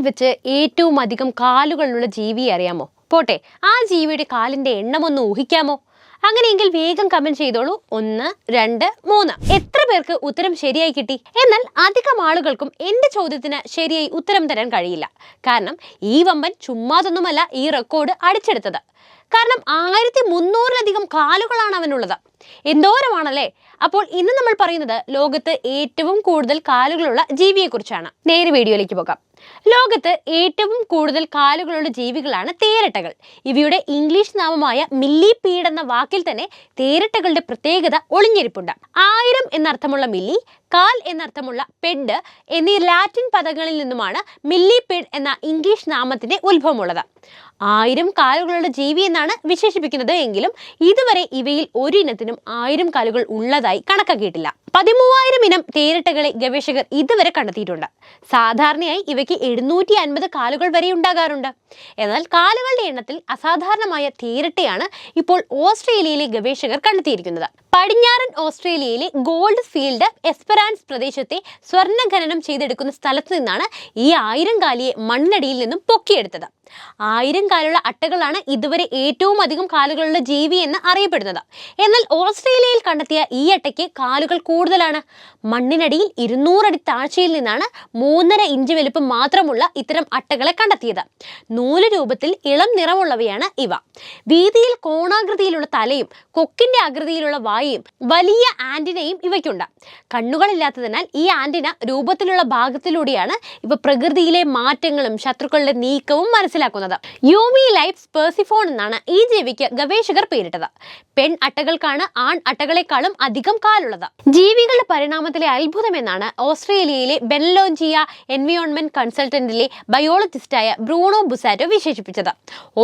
വെച്ച് ഏറ്റവും അധികം കാലുകളുള്ള ജീവി അറിയാമോ? പോട്ടെ ആ ജീവിയുടെ കാലിന്റെ എണ്ണം ഒന്ന് ഊഹിക്കാമോ? അങ്ങനെയെങ്കിൽ വേഗം കമന്റ് ചെയ്തോളൂ. ഒന്ന് രണ്ട് മൂന്ന്. എത്ര പേർക്ക് ഉത്തരം ശരിയായി കിട്ടി? എന്നാൽ അധികം ആളുകൾക്കും എന്റെ ചോദ്യത്തിന് ശരിയായി ഉത്തരം തരാൻ കഴിയില്ല. കാരണം ഈ വമ്പൻ ചുമ്മാതൊന്നുമല്ല ഈ റെക്കോർഡ് അടിച്ചെടുത്തത്. കാരണം ആയിരത്തി മുന്നൂറിലധികം കാലുകളാണ് അവനുള്ളത്. എന്തോരമാണല്ലേ? അപ്പോൾ ഇന്ന് നമ്മൾ പറയുന്നത് ലോകത്ത് ഏറ്റവും കൂടുതൽ കാലുകളുള്ള ജീവിയെക്കുറിച്ചാണ്. നേരെ വീഡിയോയിലേക്ക് പോകാം. ലോകത്ത് ഏറ്റവും കൂടുതൽ കാലുകളുള്ള ജീവികളാണ് തേരട്ടകൾ. ഇവയുടെ ഇംഗ്ലീഷ് നാമമായ മില്ലിപീഡ് എന്ന വാക്കിൽ തന്നെ തേരട്ടകളുടെ പ്രത്യേകത ഒളിഞ്ഞിരിപ്പുണ്ട്. ആയിരം എന്നർത്ഥമുള്ള മില്ലി കാൽ എന്നർത്ഥമുള്ള പെഡ് എന്നീ ലാറ്റിൻ പദങ്ങളിൽ നിന്നുമാണ് മില്ലിപീഡ് എന്ന ഇംഗ്ലീഷ് നാമത്തിന്റെ ഉത്ഭവമുള്ളത്. ആയിരം കാലുകളുള്ള ജീവി എന്നാണ് വിശേഷിപ്പിക്കുന്നത്. എങ്കിലും ഇതുവരെ ഇവയിൽ ഒരു ഇനത്തിനും ആയിരം കാലുകൾ ഉള്ളതായി കണക്കാക്കിയിട്ടില്ല. പതിമൂവായിരം ഇനം തേരട്ടകളെ ഗവേഷകർ ഇതുവരെ കണ്ടെത്തിയിട്ടുണ്ട്. സാധാരണയായി ഇവയ്ക്ക് എഴുന്നൂറ്റി അൻപത് കാലുകൾ വരെ ഉണ്ടാകാറുണ്ട്. എന്നാൽ കാലുകളുടെ എണ്ണത്തിൽ അസാധാരണമായ തേരട്ടയാണ് ഇപ്പോൾ ഓസ്ട്രേലിയയിലെ ഗവേഷകർ കണ്ടെത്തിയിരിക്കുന്നത്. പടിഞ്ഞാറൻ ഓസ്ട്രേലിയയിലെ ഗോൾഡ് ഫീൽഡ് എസ്പെറാൻസ് പ്രദേശത്തെ സ്വർണ ഖനനം ചെയ്തെടുക്കുന്ന സ്ഥലത്ത് നിന്നാണ് ഈ ആയിരം കാലിയെ മണ്ണടിയിൽ നിന്നും പൊക്കിയെടുത്തത്. ആയിരം കാലുള്ള അട്ടകളാണ് ഇതുവരെ ഏറ്റവും അധികം കാലുകളുള്ള ജീവി എന്ന് അറിയപ്പെടുന്നത്. എന്നാൽ ഓസ്ട്രേലിയയിൽ കണ്ടെത്തിയ ഈ അട്ടയ്ക്ക് കാലുകൾ കൂടുതലാണ്. മണ്ണിനടിയിൽ ഇരുന്നൂറടി താഴ്ചയിൽ നിന്നാണ് മൂന്നര ഇഞ്ച് വലുപ്പം മാത്രമുള്ള ഇത്തരം അട്ടകളെ കണ്ടെത്തിയത്. നൂൽ രൂപത്തിൽ ഇളം നിറമുള്ളവയാണ് ഇവ. വീതിയിൽ കോണാകൃതിയിലുള്ള തലയും കൊക്കിന്റെ ആകൃതിയിലുള്ള വായയും വലിയ ആന്റിനയും ഇവയ്ക്കുണ്ട്. കണ്ണുകളില്ലാത്തതിനാൽ ഈ ആന്റിന രൂപത്തിലുള്ള ഭാഗത്തിലൂടെയാണ് ഇവ പ്രകൃതിയിലെ മാറ്റങ്ങളും ശത്രുക്കളുടെ നീക്കവും മനസ്സിലാക്കുന്നത്. യൂമി ലൈഫ് സ്പേഴ്സിഫോൺ എന്നാണ് ഈ ജീവിക്ക് ഗവേഷകർ പേരിട്ടത്. പെൺ അട്ടകൾക്കാണ് ആൺ അട്ടകളെക്കാളും അധികം കാലുള്ളത്. ജീവികളുടെ പരിണാമത്തിലെ അത്ഭുതമെന്നാണ് ഓസ്ട്രേലിയയിലെ ബെൻലോഞ്ചിയ എൻവിയോൺമെന്റ് കൺസൾട്ടന്റിലെ ബയോളജിസ്റ്റായ ബ്രൂണോ ബുസാറ്റോ വിശേഷിപ്പിച്ചത്.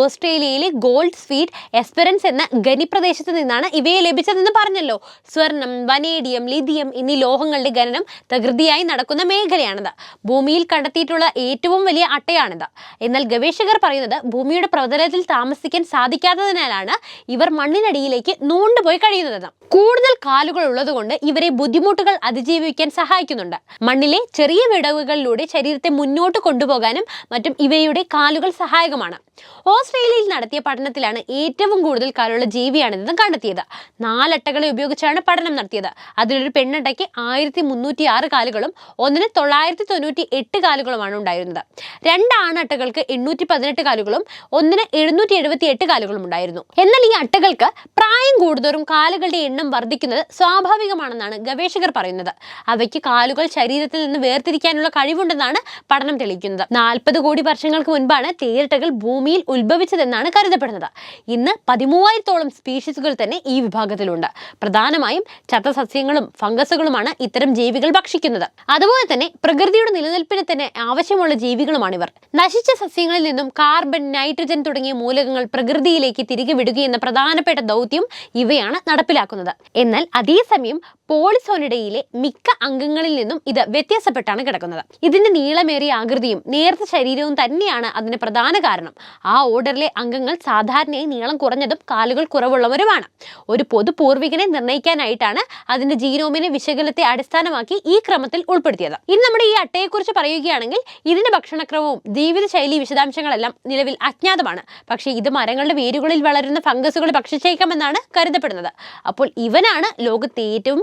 ഓസ്ട്രേലിയയിലെ ഗോൾഡ് സ്വീറ്റ് എസ്പെറൻസ് എന്ന ഖനിപ്രദേശത്ത് നിന്നാണ് ഇവയെ ലഭിച്ചതെന്ന് പറഞ്ഞല്ലോ. സ്വർണം വനേഡിയം ലിഥിയം എന്നീ ലോഹങ്ങളുടെ ഖനനം തകൃതിയായി നടക്കുന്ന മേഖലയാണിത്. ഭൂമിയിൽ കണ്ടെത്തിയിട്ടുള്ള ഏറ്റവും വലിയ അട്ടയാണിത്. എന്നാൽ ഗവേഷകർ പറയുന്നത് ഭൂമിയുടെ പ്രതലത്തിൽ താമസിക്കാൻ സാധിക്കാത്തതിനാലാണ് ഇവർ മണ്ണിനടിയിലേക്ക് നൂണ്ടുപോയി കഴിയുന്നത് കൂടുതൽ കാലുകൾ ഉള്ളതുകൊണ്ട് ഇവരെ ബുദ്ധിമുട്ടുകൾ അതിജീവിക്കാൻ സഹായിക്കുന്നുണ്ട്. മണ്ണിലെ ചെറിയ വിടവുകളിലൂടെ ശരീരത്തെ മുന്നോട്ട് കൊണ്ടുപോകാനും മറ്റും ഇവയുടെ കാലുകൾ സഹായകമാണ്. ഓസ്ട്രേലിയയിൽ നടത്തിയ പഠനത്തിലാണ് ഏറ്റവും കൂടുതൽ കാലുള്ള ജീവിയാണിതെന്ന് കണ്ടെത്തിയത്. നാലട്ടകളെ ഉപയോഗിച്ചാണ് പഠനം നടത്തിയത്. അതിലൊരു പെണ്ണട്ടയ്ക്ക് ആയിരത്തി മുന്നൂറ്റി ആറ് കാലുകളും ഒന്നിന് തൊള്ളായിരത്തി തൊണ്ണൂറ്റി എട്ട് കാലുകളുമാണ് ഉണ്ടായിരുന്നത്. രണ്ട് ആണട്ടകൾക്ക് എണ്ണൂറ്റി പതിനെട്ട് കാലുകളും ഒന്നിന് എഴുന്നൂറ്റി എഴുപത്തി എട്ട് കാലുകളും ഉണ്ടായിരുന്നു. എന്നാൽ ഈ അട്ടകൾക്ക് പ്രായം കൂടുതോറും കാലുകളുടെ എണ്ണം വർദ്ധിക്കുന്നത് സ്വാഭാവികമാണെന്നാണ് ഗവേഷകർ പറയുന്നത്. അവയ്ക്ക് കാലുകൾ ശരീരത്തിൽ നിന്ന് വേർതിരിക്കാനുള്ള കഴിവുണ്ടെന്നാണ് പഠനം തെളിയിക്കുന്നത്. നാൽപ്പത് കോടി വർഷങ്ങൾക്ക് മുൻപാണ് തേരട്ടകൾ ഭൂമിയിൽ ഉത്ഭവിച്ചതെന്നാണ് കരുതപ്പെടുന്നത്. ഇന്ന് പതിമൂവായിരത്തോളം സ്പീഷീസുകൾ തന്നെ ഈ വിഭാഗത്തിലുണ്ട്. പ്രധാനമായും ചത്തസസ്യങ്ങളും ഫംഗസുകളുമാണ് ഇത്തരം ജീവികൾ ഭക്ഷിക്കുന്നത്. അതുപോലെ തന്നെ പ്രകൃതിയുടെ നിലനിൽപ്പിന് തന്നെ ആവശ്യമുള്ള ജീവികളുമാണിവർ. നശിച്ച സസ്യങ്ങളിൽ നിന്നും കാർബൺ നൈട്രജൻ തുടങ്ങിയ മൂലകങ്ങൾ പ്രകൃതിയിലേക്ക് തിരികെ വിടുകയെന്ന പ്രധാനപ്പെട്ട ദൗത്യം ഇവയാണ് നടപ്പിലാക്കുന്നത്. എന്നാൽ അതേസമയം പോളിസോണിഡയിലെ മിക്ക അംഗങ്ങളിൽ നിന്നും ഇത് വ്യത്യാസപ്പെട്ടാണ് കിടക്കുന്നത്. ഇതിന്റെ നീളമേറിയ ആകൃതിയും നേർത്ത ശരീരവും തന്നെയാണ് അതിന് പ്രധാന കാരണം. ആ ഓർഡറിലെ അംഗങ്ങൾ സാധാരണയായി നീളം കുറഞ്ഞതും കാലുകൾ കുറവുള്ളവരുമാണ്. ഒരു പൊതു പൂർവികനെ നിർണയിക്കാനായിട്ടാണ് അതിന്റെ ജീനോമിനെ വിശകലത്തെ അടിസ്ഥാനമാക്കി ഈ ക്രമത്തിൽ ഉൾപ്പെടുത്തിയത്. ഇനി നമ്മുടെ ഈ അട്ടയെക്കുറിച്ച് പറയുകയാണെങ്കിൽ ഇതിന്റെ ഭക്ഷണക്രമവും ജീവിതശൈലി വിശദാംശങ്ങളെല്ലാം നിലവിൽ അജ്ഞാതമാണ്. പക്ഷേ ഇത് മരങ്ങളുടെ വേരുകളിൽ വളരുന്ന ഫംഗസുകൾ ഭക്ഷിച്ചേക്കാമെന്നാണ് കരുതപ്പെടുന്നത്. അപ്പോൾ ഇവനാണ് ലോകത്തെ ഏറ്റവും